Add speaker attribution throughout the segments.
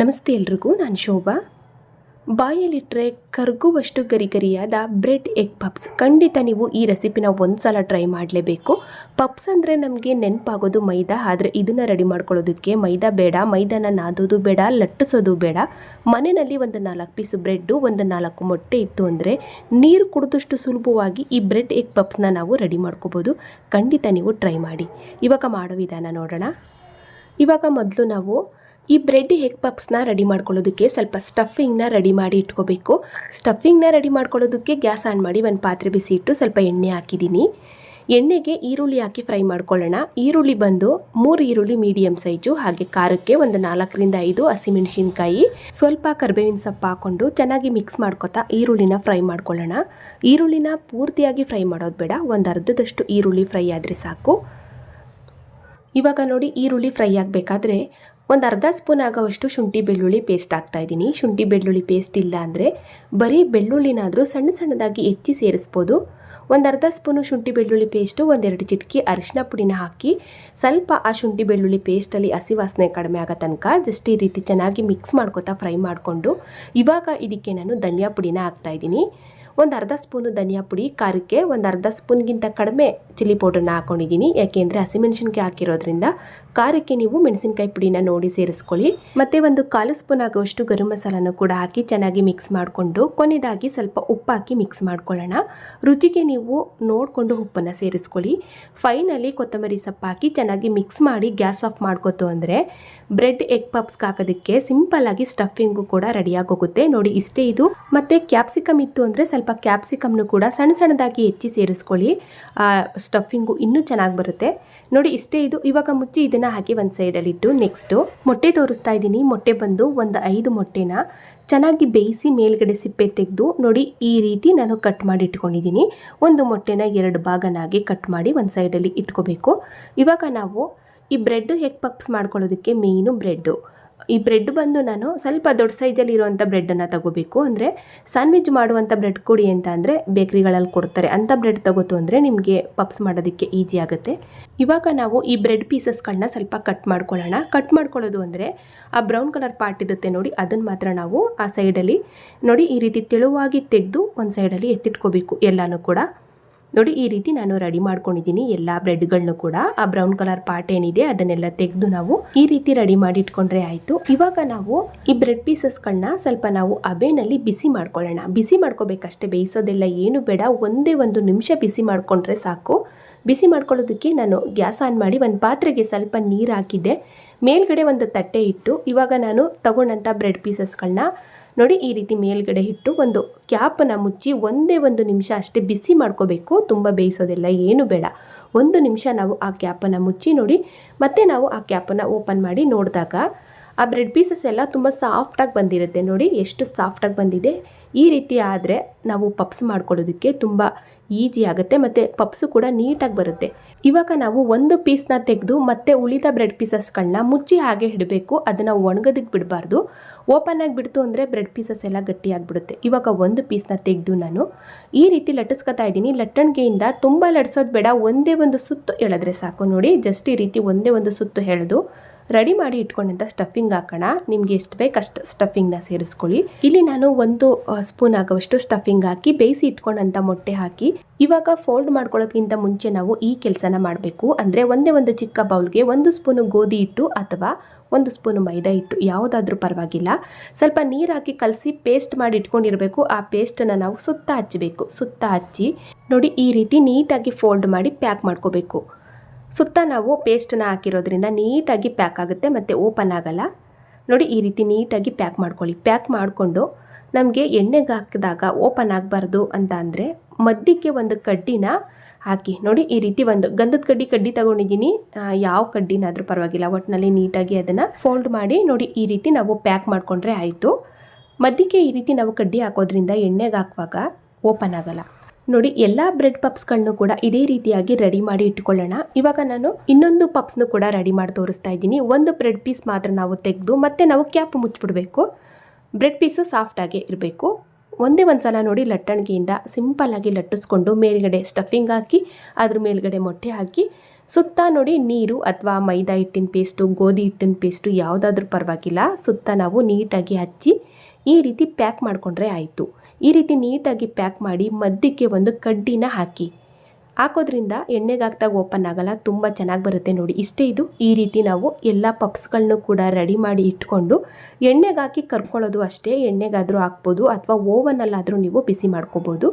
Speaker 1: ನಮಸ್ತೆ ಎಲ್ರಿಗೂ, ನಾನು ಶೋಭಾ. ಬಾಯಲ್ಲಿಟ್ಟರೆ ಕರಗುವಷ್ಟು ಗರಿಗರಿಯಾದ ಬ್ರೆಡ್ ಎಗ್ ಪಪ್ಸ್. ಖಂಡಿತ ನೀವು ಈ ರೆಸಿಪಿನ ಒಂದು ಸಲ ಟ್ರೈ ಮಾಡಲೇಬೇಕು. ಪಪ್ಸ್ ಅಂದರೆ ನಮಗೆ ನೆನಪಾಗೋದು ಮೈದಾ, ಆದರೆ ಇದನ್ನು ರೆಡಿ ಮಾಡ್ಕೊಳ್ಳೋದಕ್ಕೆ ಮೈದಾ ಬೇಡ, ಮೈದಾನ ನಾದೋದು ಬೇಡ, ಲಟ್ಟಿಸೋದು ಬೇಡ. ಮನೆಯಲ್ಲಿ ಒಂದು ನಾಲ್ಕು ಪೀಸ್ ಬ್ರೆಡ್ಡು ಒಂದು ನಾಲ್ಕು ಮೊಟ್ಟೆ ಇತ್ತು ಅಂದರೆ ನೀರು ಕುಡಿದಷ್ಟು ಸುಲಭವಾಗಿ ಈ ಬ್ರೆಡ್ ಎಗ್ ಪಪ್ಸ್ನ ನಾವು ರೆಡಿ ಮಾಡ್ಕೋಬೋದು. ಖಂಡಿತ ನೀವು ಟ್ರೈ ಮಾಡಿ. ಇವಾಗ ಮಾಡೋ ವಿಧಾನ ನೋಡೋಣ. ಇವಾಗ ಮೊದಲು ನಾವು ಈ ಬ್ರೆಡ್ ಎಗ್ ಪಪ್ಸ್ನ ರೆಡಿ ಮಾಡ್ಕೊಳ್ಳೋದಕ್ಕೆ ಸ್ವಲ್ಪ ಸ್ಟಫಿಂಗ್ನ ರೆಡಿ ಮಾಡಿ ಇಟ್ಕೋಬೇಕು. ಸ್ಟಫಿಂಗ್ನ ರೆಡಿ ಮಾಡ್ಕೊಳ್ಳೋದಕ್ಕೆ ಗ್ಯಾಸ್ ಆನ್ ಮಾಡಿ ಒಂದು ಪಾತ್ರೆ ಬಿಸಿ ಇಟ್ಟು ಸ್ವಲ್ಪ ಎಣ್ಣೆ ಹಾಕಿದ್ದೀನಿ. ಎಣ್ಣೆಗೆ ಈರುಳ್ಳಿ ಹಾಕಿ ಫ್ರೈ ಮಾಡ್ಕೊಳ್ಳೋಣ. ಈರುಳ್ಳಿ ಬಂದು ಮೂರು ಈರುಳ್ಳಿ ಮೀಡಿಯಂ ಸೈಜು, ಹಾಗೆ ಖಾರಕ್ಕೆ ಒಂದು ನಾಲ್ಕರಿಂದ ಐದು ಹಸಿಮೆಣಸಿನ್ಕಾಯಿ. ಸ್ವಲ್ಪ ಕರ್ಬೇವಿನ ಸೊಪ್ಪು ಹಾಕ್ಕೊಂಡು ಚೆನ್ನಾಗಿ ಮಿಕ್ಸ್ ಮಾಡ್ಕೊತಾ ಈರುಳ್ಳಿನ ಫ್ರೈ ಮಾಡ್ಕೊಳ್ಳೋಣ. ಈರುಳ್ಳಿನ ಪೂರ್ತಿಯಾಗಿ ಫ್ರೈ ಮಾಡೋದು ಬೇಡ, ಒಂದು ಅರ್ಧದಷ್ಟು ಈರುಳ್ಳಿ ಫ್ರೈ ಆದರೆ ಸಾಕು. ಇವಾಗ ನೋಡಿ ಈರುಳ್ಳಿ ಫ್ರೈ ಆಗಬೇಕಾದ್ರೆ ಒಂದು ಅರ್ಧ ಸ್ಪೂನ್ ಆಗೋವಷ್ಟು ಶುಂಠಿ ಬೆಳ್ಳುಳ್ಳಿ ಪೇಸ್ಟ್ ಹಾಕ್ತಾ ಇದ್ದೀನಿ. ಶುಂಠಿ ಬೆಳ್ಳುಳ್ಳಿ ಪೇಸ್ಟ್ ಇಲ್ಲ ಅಂದರೆ ಬರೀ ಬೆಳ್ಳುಳ್ಳಿನಾದರೂ ಸಣ್ಣ ಸಣ್ಣದಾಗಿ ಹೆಚ್ಚಿ ಸೇರಿಸ್ಬೋದು. ಒಂದು ಅರ್ಧ ಸ್ಪೂನು ಶುಂಠಿ ಬೆಳ್ಳುಳ್ಳಿ ಪೇಸ್ಟು ಒಂದೆರಡು ಚಿಟಕಿ ಅರಿಶಿನ ಪುಡಿನ ಹಾಕಿ ಸ್ವಲ್ಪ ಆ ಶುಂಠಿ ಬೆಳ್ಳುಳ್ಳಿ ಪೇಸ್ಟಲ್ಲಿ ಹಸಿ ವಾಸನೆ ಕಡಿಮೆ ಆಗೋ ತನಕ ಜಸ್ಟ್ ಈ ರೀತಿ ಚೆನ್ನಾಗಿ ಮಿಕ್ಸ್ ಮಾಡ್ಕೋತಾ ಫ್ರೈ ಮಾಡಿಕೊಂಡು ಇವಾಗ ಇದಕ್ಕೆ ನಾನು ಧನಿಯಾ ಪುಡಿನ ಹಾಕ್ತಾ ಇದ್ದೀನಿ. ಒಂದು ಅರ್ಧ ಸ್ಪೂನು ಧನಿಯಾ ಪುಡಿ, ಖಾರಕ್ಕೆ ಒಂದು ಅರ್ಧ ಸ್ಪೂನ್ಗಿಂತ ಕಡಿಮೆ ಚಿಲ್ಲಿ ಪೌಡ್ರನ್ನ ಹಾಕ್ಕೊಂಡಿದ್ದೀನಿ ಯಾಕೆಂದರೆ ಹಸಿಮೆಣಸಿನ್ಕಾಯಿ ಹಾಕಿರೋದ್ರಿಂದ ಖಾರಕ್ಕೆ ನೀವು ಮೆಣಸಿನಕಾಯಿ ಪುಡಿನ ನೋಡಿ ಸೇರಿಸ್ಕೊಳ್ಳಿ. ಮತ್ತೆ ಒಂದು ಕಾಲು ಸ್ಪೂನ್ ಆಗುವಷ್ಟು ಗರಂ ಮಸಾಲನ ಕೂಡ ಹಾಕಿ ಚೆನ್ನಾಗಿ ಮಿಕ್ಸ್ ಮಾಡಿಕೊಂಡು, ಕೊನೆಯದಾಗಿ ಸ್ವಲ್ಪ ಉಪ್ಪು ಹಾಕಿ ಮಿಕ್ಸ್ ಮಾಡ್ಕೊಳ್ಳೋಣ. ರುಚಿಗೆ ನೀವು ನೋಡಿಕೊಂಡು ಉಪ್ಪನ್ನು ಸೇರಿಸ್ಕೊಳ್ಳಿ. ಫೈನಲಿ ಕೊತ್ತಂಬರಿ ಸೊಪ್ಪು ಹಾಕಿ ಚೆನ್ನಾಗಿ ಮಿಕ್ಸ್ ಮಾಡಿ ಗ್ಯಾಸ್ ಆಫ್ ಮಾಡ್ಕೊತು ಅಂದರೆ ಬ್ರೆಡ್ ಎಗ್ ಪಪ್ಸ್ಗೆ ಹಾಕೋದಕ್ಕೆ ಸಿಂಪಲ್ಲಾಗಿ ಸ್ಟಫಿಂಗು ಕೂಡ ರೆಡಿಯಾಗಿ ಹೋಗುತ್ತೆ ನೋಡಿ ಇಷ್ಟೇ ಇದು. ಮತ್ತು ಕ್ಯಾಪ್ಸಿಕಮ್ ಇತ್ತು ಅಂದರೆ ಸ್ವಲ್ಪ ಕ್ಯಾಪ್ಸಿಕಮ್ನು ಕೂಡ ಸಣ್ಣ ಸಣ್ಣದಾಗಿ ಹೆಚ್ಚಿ ಸೇರಿಸ್ಕೊಳ್ಳಿ. ಸ್ಟಫಿಂಗು ಇನ್ನೂ ಚೆನ್ನಾಗಿ ಬರುತ್ತೆ. ನೋಡಿ ಇಷ್ಟೇ ಇದು. ಇವಾಗ ಮುಚ್ಚಿ ಇದನ್ನು ಹಾಕಿ ಒಂದು ಸೈಡಲ್ಲಿ ಇಟ್ಟು ನೆಕ್ಸ್ಟು ಮೊಟ್ಟೆ ತೋರಿಸ್ತಾ ಇದ್ದೀನಿ. ಮೊಟ್ಟೆ ಬಂದು ಒಂದು ಐದು ಮೊಟ್ಟೆನ ಚೆನ್ನಾಗಿ ಬೇಯಿಸಿ ಮೇಲ್ಗಡೆ ಸಿಪ್ಪೆ ತೆಗೆದು ನೋಡಿ ಈ ರೀತಿ ನಾನು ಕಟ್ ಮಾಡಿ ಇಟ್ಕೊಂಡಿದ್ದೀನಿ. ಒಂದು ಮೊಟ್ಟೆನ ಎರಡು ಭಾಗನಾಗಿ ಕಟ್ ಮಾಡಿ ಒಂದು ಸೈಡಲ್ಲಿ ಇಟ್ಕೋಬೇಕು. ಇವಾಗ ನಾವು ಈ ಬ್ರೆಡ್ಡು ಹೆಗ್ ಪಪ್ಸ್ ಮಾಡ್ಕೊಳ್ಳೋದಕ್ಕೆ ಮೇಯ್ನು ಬ್ರೆಡ್ಡು ಈ ಬ್ರೆಡ್ ಬಂದು ನಾನು ಸ್ವಲ್ಪ ದೊಡ್ಡ ಸೈಜಲ್ಲಿ ಇರುವಂಥ ಬ್ರೆಡ್ಡನ್ನು ತಗೋಬೇಕು. ಅಂದರೆ ಸ್ಯಾಂಡ್ವಿಚ್ ಮಾಡುವಂಥ ಬ್ರೆಡ್ ಕೊಡಿ ಅಂತ ಅಂದರೆ ಬೇಕ್ರಿಗಳಲ್ಲಿ ಕೊಡ್ತಾರೆ. ಅಂಥ ಬ್ರೆಡ್ ತಗೋತು ಅಂದರೆ ನಿಮಗೆ ಪಪ್ಸ್ ಮಾಡೋದಕ್ಕೆ ಈಜಿ ಆಗುತ್ತೆ. ಇವಾಗ ನಾವು ಈ ಬ್ರೆಡ್ ಪೀಸಸ್ಗಳನ್ನ ಸ್ವಲ್ಪ ಕಟ್ ಮಾಡ್ಕೊಳ್ಳೋಣ. ಕಟ್ ಮಾಡ್ಕೊಳ್ಳೋದು ಅಂದರೆ ಆ ಬ್ರೌನ್ ಕಲರ್ ಪಾರ್ಟ್ ಇರುತ್ತೆ ನೋಡಿ, ಅದನ್ನು ಮಾತ್ರ ನಾವು ಆ ಸೈಡಲ್ಲಿ ನೋಡಿ ಈ ರೀತಿ ತೆಳುವಾಗಿ ತೆಗೆದು ಒಂದು ಸೈಡಲ್ಲಿ ಎತ್ತಿಟ್ಕೋಬೇಕು ಎಲ್ಲನೂ ಕೂಡ. ನೋಡಿ, ಈ ರೀತಿ ನಾನು ರೆಡಿ ಮಾಡ್ಕೊಂಡಿದ್ದೀನಿ ಎಲ್ಲ ಬ್ರೆಡ್ಗಳನ್ನು ಕೂಡ. ಆ ಬ್ರೌನ್ ಕಲರ್ ಪಾರ್ಟ್ ಏನಿದೆ ಅದನ್ನೆಲ್ಲ ತೆಗೆದು ನಾವು ಈ ರೀತಿ ರೆಡಿ ಮಾಡಿ ಇಟ್ಕೊಂಡ್ರೆ ಆಯಿತು. ಇವಾಗ ನಾವು ಈ ಬ್ರೆಡ್ ಪೀಸಸ್ಗಳನ್ನ ಸ್ವಲ್ಪ ನಾವು ಅಬೆನಲ್ಲಿ ಬಿಸಿ ಮಾಡ್ಕೊಳ್ಳೋಣ. ಬಿಸಿ ಮಾಡ್ಕೋಬೇಕಷ್ಟೇ, ಬೇಯಿಸೋದೆಲ್ಲ ಏನು ಬೇಡ. ಒಂದೇ ಒಂದು ನಿಮಿಷ ಬಿಸಿ ಮಾಡಿಕೊಂಡ್ರೆ ಸಾಕು. ಬಿಸಿ ಮಾಡ್ಕೊಳ್ಳೋದಕ್ಕೆ ನಾನು ಗ್ಯಾಸ್ ಆನ್ ಮಾಡಿ ಒಂದು ಪಾತ್ರೆಗೆ ಸ್ವಲ್ಪ ನೀರು ಹಾಕಿದ್ದೆ. ಮೇಲ್ಗಡೆ ಒಂದು ತಟ್ಟೆ ಇಟ್ಟು ಇವಾಗ ನಾನು ತಗೊಂಡಂಥ ಬ್ರೆಡ್ ಪೀಸಸ್ಗಳನ್ನ ನೋಡಿ ಈ ರೀತಿ ಮೇಲ್ಗಡೆ ಇಟ್ಟು ಒಂದು ಕ್ಯಾಪನ್ನು ಮುಚ್ಚಿ ಒಂದೇ ಒಂದು ನಿಮಿಷ ಅಷ್ಟೇ ಬಿಸಿ ಮಾಡ್ಕೋಬೇಕು. ತುಂಬ ಬೇಯಿಸೋದಿಲ್ಲ, ಏನು ಬೇಡ. ಒಂದು ನಿಮಿಷ ನಾವು ಆ ಕ್ಯಾಪನ್ನು ಮುಚ್ಚಿ ನೋಡಿ, ಮತ್ತೆ ನಾವು ಆ ಕ್ಯಾಪನ್ನು ಓಪನ್ ಮಾಡಿ ನೋಡಿದಾಗ ಆ ಬ್ರೆಡ್ ಪೀಸಸ್ ಎಲ್ಲ ತುಂಬ ಸಾಫ್ಟಾಗಿ ಬಂದಿರುತ್ತೆ ನೋಡಿ, ಎಷ್ಟು ಸಾಫ್ಟಾಗಿ ಬಂದಿದೆ. ಈ ರೀತಿ ಆದರೆ ನಾವು ಪಪ್ಸ್ ಮಾಡ್ಕೊಳ್ಳೋದಕ್ಕೆ ತುಂಬ ಈಜಿ ಆಗುತ್ತೆ ಮತ್ತು ಪಪ್ಸು ಕೂಡ ನೀಟಾಗಿ ಬರುತ್ತೆ. ಇವಾಗ ನಾವು ಒಂದು ಪೀಸ್ನ ತೆಗೆದು ಮತ್ತೆ ಉಳಿದ ಬ್ರೆಡ್ ಪೀಸಸ್ಗಳನ್ನ ಮುಚ್ಚಿ ಹಾಗೆ ಇಡಬೇಕು, ಅದನ್ನು ಒಣಗೋದಕ್ಕೆ ಬಿಡಬಾರ್ದು. ಓಪನ್ ಆಗಿ ಬಿಡ್ತು ಅಂದರೆ ಬ್ರೆಡ್ ಪೀಸಸ್ ಎಲ್ಲ ಗಟ್ಟಿಯಾಗಿಬಿಡುತ್ತೆ ಇವಾಗ ಒಂದು ಪೀಸ್ನ ತೆಗೆದು ನಾನು ಈ ರೀತಿ ಲಟ್ಟಿಸ್ಕೊತಾ ಇದ್ದೀನಿ. ಲಟ್ಟಣಿಗೆಯಿಂದ ತುಂಬ ಲಟ್ಸೋದು ಬೇಡ, ಒಂದೇ ಒಂದು ಸುತ್ತು ಎಳೆದ್ರೆ ಸಾಕು ನೋಡಿ, ಜಸ್ಟ್ ಈ ರೀತಿ ಒಂದೇ ಒಂದು ಸುತ್ತು ಎಳೆದು ರೆಡಿ ಮಾಡಿ ಇಟ್ಕೊಂಡಂಥ ಸ್ಟಫಿಂಗ್ ಹಾಕೋಣ. ನಿಮ್ಗೆ ಎಷ್ಟು ಬೇಕು ಅಷ್ಟು ಸ್ಟಫಿಂಗ್ನ ಸೇರಿಸ್ಕೊಳ್ಳಿ. ಇಲ್ಲಿ ನಾನು ಒಂದು ಸ್ಪೂನ್ ಆಗುವಷ್ಟು ಸ್ಟಫಿಂಗ್ ಹಾಕಿ, ಬೇಯಿಸಿ ಇಟ್ಕೊಂಡಂಥ ಮೊಟ್ಟೆ ಹಾಕಿ, ಇವಾಗ ಫೋಲ್ಡ್ ಮಾಡ್ಕೊಳ್ಳೋದಕ್ಕಿಂತ ಮುಂಚೆ ನಾವು ಈ ಕೆಲಸನ ಮಾಡಬೇಕು. ಅಂದರೆ ಒಂದೇ ಒಂದು ಚಿಕ್ಕ ಬೌಲ್ಗೆ ಒಂದು ಸ್ಪೂನು ಗೋಧಿ ಹಿಟ್ಟು ಅಥವಾ ಒಂದು ಸ್ಪೂನು ಮೈದಾ ಹಿಟ್ಟು, ಯಾವುದಾದ್ರೂ ಪರವಾಗಿಲ್ಲ. ಸ್ವಲ್ಪ ನೀರು ಹಾಕಿ ಕಲಸಿ ಪೇಸ್ಟ್ ಮಾಡಿ ಇಟ್ಕೊಂಡಿರಬೇಕು. ಆ ಪೇಸ್ಟನ್ನು ನಾವು ಸುತ್ತ ಹಚ್ಚಬೇಕು ಸುತ್ತ ಹಚ್ಚಿ ನೋಡಿ ಈ ರೀತಿ ನೀಟಾಗಿ ಫೋಲ್ಡ್ ಮಾಡಿ ಪ್ಯಾಕ್ ಮಾಡ್ಕೋಬೇಕು. ಸುತ್ತ ನಾವು ಪೇಸ್ಟನ್ನ ಹಾಕಿರೋದ್ರಿಂದ ನೀಟಾಗಿ ಪ್ಯಾಕ್ ಆಗುತ್ತೆ ಮತ್ತು ಓಪನ್ ಆಗಲ್ಲ. ನೋಡಿ ಈ ರೀತಿ ನೀಟಾಗಿ ಪ್ಯಾಕ್ ಮಾಡ್ಕೊಳ್ಳಿ. ಪ್ಯಾಕ್ ಮಾಡಿಕೊಂಡು ನಮಗೆ ಎಣ್ಣೆಗೆ ಹಾಕಿದಾಗ ಓಪನ್ ಆಗಬಾರ್ದು ಅಂತ ಅಂದರೆ ಮಧ್ಯಕ್ಕೆ ಒಂದು ಕಡ್ಡಿನ ಹಾಕಿ. ನೋಡಿ ಈ ರೀತಿ ಒಂದು ಗಂಧದ ಕಡ್ಡಿ ಕಡ್ಡಿ ತಗೊಂಡಿದ್ದೀನಿ. ಯಾವ ಕಡ್ಡಿನಾದರೂ ಪರವಾಗಿಲ್ಲ. ಒಟ್ಟಿನಲ್ಲಿ ನೀಟಾಗಿ ಅದನ್ನು ಫೋಲ್ಡ್ ಮಾಡಿ ನೋಡಿ ಈ ರೀತಿ ನಾವು ಪ್ಯಾಕ್ ಮಾಡಿಕೊಂಡ್ರೆ ಆಯಿತು. ಮಧ್ಯಕ್ಕೆ ಈ ರೀತಿ ನಾವು ಕಡ್ಡಿ ಹಾಕೋದ್ರಿಂದ ಎಣ್ಣೆಗೆ ಹಾಕುವಾಗ ಓಪನ್ ಆಗಲ್ಲ. ನೋಡಿ, ಎಲ್ಲ ಬ್ರೆಡ್ ಪಪ್ಸ್ಗಳನ್ನು ಕೂಡ ಇದೇ ರೀತಿಯಾಗಿ ರೆಡಿ ಮಾಡಿ ಇಟ್ಕೊಳ್ಳೋಣ. ಇವಾಗ ನಾನು ಇನ್ನೊಂದು ಪಪ್ಸ್ನು ಕೂಡ ರೆಡಿ ಮಾಡಿ ತೋರಿಸ್ತಾ ಇದ್ದೀನಿ. ಒಂದು ಬ್ರೆಡ್ ಪೀಸ್ ಮಾತ್ರ ನಾವು ತೆಗೆದು, ಮತ್ತೆ ನಾವು ಕ್ಯಾಪ್ ಮುಚ್ಚಿಬಿಡಬೇಕು. ಬ್ರೆಡ್ ಪೀಸು ಸಾಫ್ಟಾಗೇ ಇರಬೇಕು. ಒಂದೇ ಒಂದು ಸಲ ನೋಡಿ ಲಟ್ಟಣಿಗೆಯಿಂದ ಸಿಂಪಲ್ಲಾಗಿ ಲಟ್ಟಿಸ್ಕೊಂಡು ಮೇಲ್ಗಡೆ ಸ್ಟಫಿಂಗ್ ಹಾಕಿ, ಅದ್ರ ಮೇಲ್ಗಡೆ ಮೊಟ್ಟೆ ಹಾಕಿ ಸುತ್ತ ನೋಡಿ ನೀರು ಅಥವಾ ಮೈದಾ ಹಿಟ್ಟಿನ ಪೇಸ್ಟು, ಗೋಧಿ ಹಿಟ್ಟಿನ ಪೇಸ್ಟು ಯಾವುದಾದ್ರೂ ಪರವಾಗಿಲ್ಲ. ಸುತ್ತ ನಾವು ನೀಟಾಗಿ ಹಚ್ಚಿ ಈ ರೀತಿ ಪ್ಯಾಕ್ ಮಾಡಿಕೊಂಡ್ರೆ ಆಯಿತು. ಈ ರೀತಿ ನೀಟಾಗಿ ಪ್ಯಾಕ್ ಮಾಡಿ ಮಧ್ಯಕ್ಕೆ ಒಂದು ಕಡ್ಡಿನ ಹಾಕಿ. ಹಾಕೋದ್ರಿಂದ ಎಣ್ಣೆಗಾಗ್ತಾಗ ಓಪನ್ ಆಗಲ್ಲ, ತುಂಬ ಚೆನ್ನಾಗಿ ಬರುತ್ತೆ ನೋಡಿ. ಇಷ್ಟೇ ಇದು. ಈ ರೀತಿ ನಾವು ಎಲ್ಲ ಪಪ್ಸ್ಗಳನ್ನೂ ಕೂಡ ರೆಡಿ ಮಾಡಿ ಇಟ್ಕೊಂಡು ಎಣ್ಣೆಗಾಕಿ ಕರ್ಕೊಳ್ಳೋದು ಅಷ್ಟೇ. ಎಣ್ಣೆಗಾದರೂ ಹಾಕ್ಬೋದು ಅಥವಾ ಓವನಲ್ಲಾದರೂ ನೀವು ಬಿಸಿ ಮಾಡ್ಕೋಬೋದು.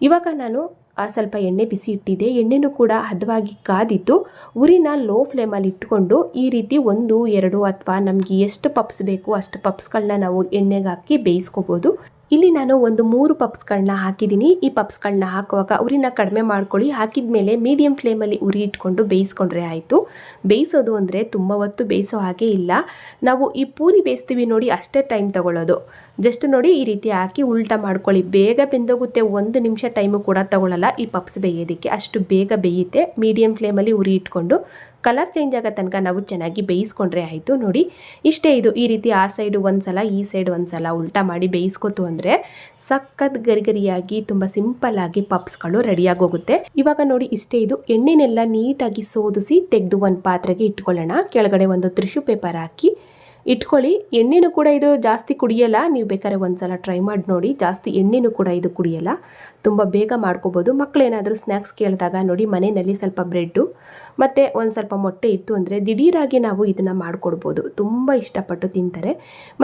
Speaker 1: ಇವಾಗ ನಾನು ಸ್ವಲ್ಪ ಎಣ್ಣೆ ಬಿಸಿ ಇಟ್ಟಿದೆ. ಎಣ್ಣೆನೂ ಕೂಡ ಹದವಾಗಿ ಕಾದಿತ್ತು ಉರಿನ ಲೋ ಫ್ಲೇಮಲ್ಲಿ ಇಟ್ಕೊಂಡು ಈ ರೀತಿ ಒಂದು, ಎರಡು ಅಥವಾ ನಮಗೆ ಎಷ್ಟು ಪಪ್ಸ್ ಬೇಕು ಅಷ್ಟು ಪಪ್ಸ್ಗಳನ್ನ ನಾವು ಎಣ್ಣೆಗೆ ಹಾಕಿ ಬೇಯಿಸ್ಕೋಬೋದು. ಇಲ್ಲಿ ನಾನು ಒಂದು ಮೂರು ಪಪ್ಸ್ಗಳನ್ನ ಹಾಕಿದ್ದೀನಿ. ಈ ಪಪ್ಸ್ಗಳನ್ನ ಹಾಕುವಾಗ ಉರಿನ ಕಡಿಮೆ ಮಾಡ್ಕೊಳ್ಳಿ. ಹಾಕಿದ ಮೇಲೆ ಮೀಡಿಯಂ ಫ್ಲೇಮಲ್ಲಿ ಉರಿ ಇಟ್ಕೊಂಡು ಬೇಯಿಸ್ಕೊಂಡ್ರೆ ಆಯಿತು. ಬೇಯಿಸೋದು ಅಂದರೆ ತುಂಬ ಹೊತ್ತು ಬೇಯಿಸೋ ಹಾಗೆ ಇಲ್ಲ. ನಾವು ಈ ಪೂರಿ ಬೇಯಿಸ್ತೀವಿ ನೋಡಿ, ಅಷ್ಟೇ ಟೈಮ್ ತಗೊಳ್ಳೋದು. ಜಸ್ಟ್ ನೋಡಿ, ಈ ರೀತಿ ಹಾಕಿ ಉಲ್ಟಾ ಮಾಡ್ಕೊಳ್ಳಿ. ಬೇಗ ಬೆಂದೋಗುತ್ತೆ. ಒಂದು ನಿಮಿಷ ಟೈಮು ಕೂಡ ತಗೊಳ್ಳಲ್ಲ. ಈ ಪಪ್ಸ್ ಬೇಯೋದಕ್ಕೆ ಅಷ್ಟು ಬೇಗ ಬೇಯುತ್ತೆ ಮೀಡಿಯಂ ಫ್ಲೇಮಲ್ಲಿ ಉರಿ ಇಟ್ಕೊಂಡು ಕಲರ್ ಚೇಂಜ್ ಆಗೋ ತನಕ ನಾವು ಚೆನ್ನಾಗಿ ಬೇಯಿಸ್ಕೊಂಡ್ರೆ ಆಯಿತು. ನೋಡಿ, ಇಷ್ಟೇ ಇದು. ಈ ರೀತಿ ಆ ಸೈಡು ಒಂದು ಸಲ ಈ ಸೈಡ್ ಒಂದು ಸಲ ಉಲ್ಟಾ ಮಾಡಿ ಬೇಯಿಸ್ಕೊತು ಅಂದರೆ ಸಖತ್ ಗರಿಗರಿಯಾಗಿ, ತುಂಬ ಸಿಂಪಲ್ಲಾಗಿ ಪಪ್ಸ್ಗಳು ರೆಡಿಯಾಗಿ ಹೋಗುತ್ತೆ. ಇವಾಗ ನೋಡಿ, ಇಷ್ಟೇ ಇದು. ಎಣ್ಣೆನೆಲ್ಲ ನೀಟಾಗಿ ಸೋದಿಸಿ ತೆಗೆದು ಒಂದು ಪಾತ್ರೆಗೆ ಇಟ್ಕೊಳ್ಳೋಣ. ಕೆಳಗಡೆ ಒಂದು ತ್ರಿಶು ಪೇಪರ್ ಹಾಕಿ ಇಟ್ಕೊಳ್ಳಿ, ಎಣ್ಣೆನೂ ಕೂಡ ಇದು ಜಾಸ್ತಿ ಕುಡಿಯಲ್ಲ. ನೀವು ಬೇಕಾದ್ರೆ ಒಂದ್ಸಲ ಟ್ರೈ ಮಾಡಿ ನೋಡಿ. ಜಾಸ್ತಿ ಎಣ್ಣೆನೂ ಕೂಡ ಇದು ಕುಡಿಯಲ್ಲ. ತುಂಬ ಬೇಗ ಮಾಡ್ಕೋಬೋದು. ಮಕ್ಕಳೇನಾದರೂ ಸ್ನ್ಯಾಕ್ಸ್ ಕೇಳಿದಾಗ ನೋಡಿ, ಮನೆಯಲ್ಲಿ ಸ್ವಲ್ಪ ಬ್ರೆಡ್ಡು ಮತ್ತು ಒಂದು ಸ್ವಲ್ಪ ಮೊಟ್ಟೆ ಇತ್ತು ಅಂದರೆ ದಿಢೀರಾಗಿ ನಾವು ಇದನ್ನು ಮಾಡಿಕೊಡ್ಬೋದು. ತುಂಬ ಇಷ್ಟಪಟ್ಟು ತಿಂತಾರೆ.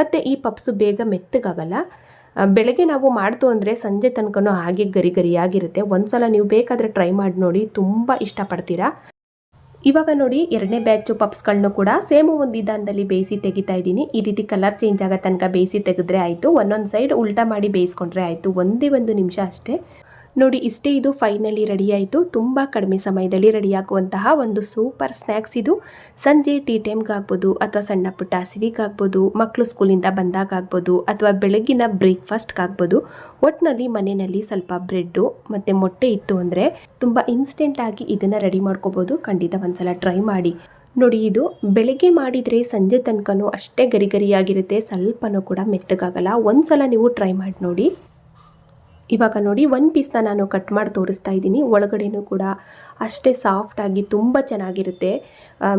Speaker 1: ಮತ್ತು ಈ ಪಪ್ಸು ಬೇಗ ಮೆತ್ತಗಾಗಲ್ಲ. ಬೆಳಗ್ಗೆ ನಾವು ಮಾಡ್ತು ಅಂದರೆ ಸಂಜೆ ತನಕನೂ ಹಾಗೆ ಗರಿ ಗರಿಯಾಗಿರುತ್ತೆ. ಒಂದು ಸಲ ನೀವು ಬೇಕಾದರೆ ಟ್ರೈ ಮಾಡಿ ನೋಡಿ. ತುಂಬ ಇಷ್ಟಪಡ್ತೀರಾ? ಇವಾಗ ನೋಡಿ ಎರಡನೇ ಬ್ಯಾಚು ಪಪ್ಸ್ಗಳನ್ನೂ ಕೂಡ ಸೇಮ್ ಒಂದು ವಿಧಾನದಲ್ಲಿ ಬೇಯಿಸಿ ತೆಗಿತಾ ಇದ್ದೀನಿ. ಈ ರೀತಿ ಕಲರ್ ಚೇಂಜ್ ಆಗೋ ತನಕ ಬೇಯಿಸಿ ತೆಗೆದ್ರೆ ಆಯಿತು. ಒಂದೊಂದು ಸೈಡ್ ಉಲ್ಟಾ ಮಾಡಿ ಬೇಯಿಸ್ಕೊಂಡ್ರೆ ಆಯಿತು. ಒಂದೇ ಒಂದು ನಿಮಿಷ ಅಷ್ಟೇ. ನೋಡಿ, ಇಷ್ಟೇ ಇದು ಫೈನಲಿ ರೆಡಿಯಾಯಿತು ತುಂಬ ಕಡಿಮೆ ಸಮಯದಲ್ಲಿ ರೆಡಿಯಾಗುವಂತಹ ಒಂದು ಸೂಪರ್ ಸ್ನ್ಯಾಕ್ಸ್ ಇದು. ಸಂಜೆ ಟೀ ಟೈಮ್ಗಾಗ್ಬೋದು ಅಥವಾ ಸಣ್ಣ ಪುಟ್ಟ ಹಸಿವಿಗಾಗ್ಬೋದು ಮಕ್ಕಳು ಸ್ಕೂಲಿಂದ ಬಂದಾಗ ಆಗ್ಬೋದು, ಅಥವಾ ಬೆಳಗ್ಗಿನ ಬ್ರೇಕ್ಫಾಸ್ಟ್ಗಾಗ್ಬೋದು ಒಟ್ಟಿನಲ್ಲಿ ಮನೆಯಲ್ಲಿ ಸ್ವಲ್ಪ ಬ್ರೆಡ್ಡು ಮತ್ತು ಮೊಟ್ಟೆ ಇತ್ತು ಅಂದರೆ ತುಂಬ ಇನ್ಸ್ಟೆಂಟಾಗಿ ಇದನ್ನು ರೆಡಿ ಮಾಡ್ಕೋಬೋದು. ಖಂಡಿತ ಒಂದ್ಸಲ ಟ್ರೈ ಮಾಡಿ. ನೋಡಿ, ಇದು ಬೆಳಗ್ಗೆ ಮಾಡಿದರೆ ಸಂಜೆ ತನಕನೂ ಅಷ್ಟೇ ಗರಿಗರಿಯಾಗಿರುತ್ತೆ. ಸ್ವಲ್ಪನೂ ಕೂಡ ಮೆತ್ತಗಾಗಲ್ಲ. ಒಂದ್ಸಲ ನೀವು ಟ್ರೈ ಮಾಡಿ ನೋಡಿ. ಇವಾಗ ನೋಡಿ ಒಂದು ಪೀಸ್ನ ನಾನು ಕಟ್ ಮಾಡಿ ತೋರಿಸ್ತಾ ಇದ್ದೀನಿ. ಒಳಗಡೆನೂ ಕೂಡ ಅಷ್ಟೇ ಸಾಫ್ಟಾಗಿ ತುಂಬ ಚೆನ್ನಾಗಿರುತ್ತೆ.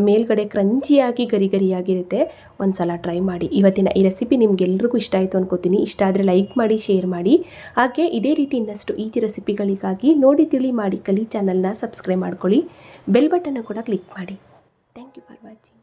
Speaker 1: ಮೇಲ್ಗಡೆ ಕ್ರಂಚಿಯಾಗಿ ಗರಿ ಗರಿಯಾಗಿರುತ್ತೆ. ಒಂದು ಸಲ ಟ್ರೈ ಮಾಡಿ. ಇವತ್ತಿನ ಈ ರೆಸಿಪಿ ನಿಮ್ಗೆಲ್ರಿಗೂ ಇಷ್ಟ ಆಯಿತು ಅನ್ಕೋತೀನಿ. ಇಷ್ಟ ಆದರೆ ಲೈಕ್ ಮಾಡಿ ಶೇರ್ ಮಾಡಿ. ಹಾಗೆ ಇದೇ ರೀತಿ ಇನ್ನಷ್ಟು ಈಜಿ ರೆಸಿಪಿಗಳಿಗಾಗಿ ನೋಡಿ, ತಿಳಿ ಮಾಡಿ. ಕಲಿ ಚಾನಲ್ನ ಸಬ್ಸ್ಕ್ರೈಬ್ ಮಾಡ್ಕೊಳ್ಳಿ. ಬೆಲ್ ಬಟನ್ನು ಕೂಡ ಕ್ಲಿಕ್ ಮಾಡಿ. Thank you for watching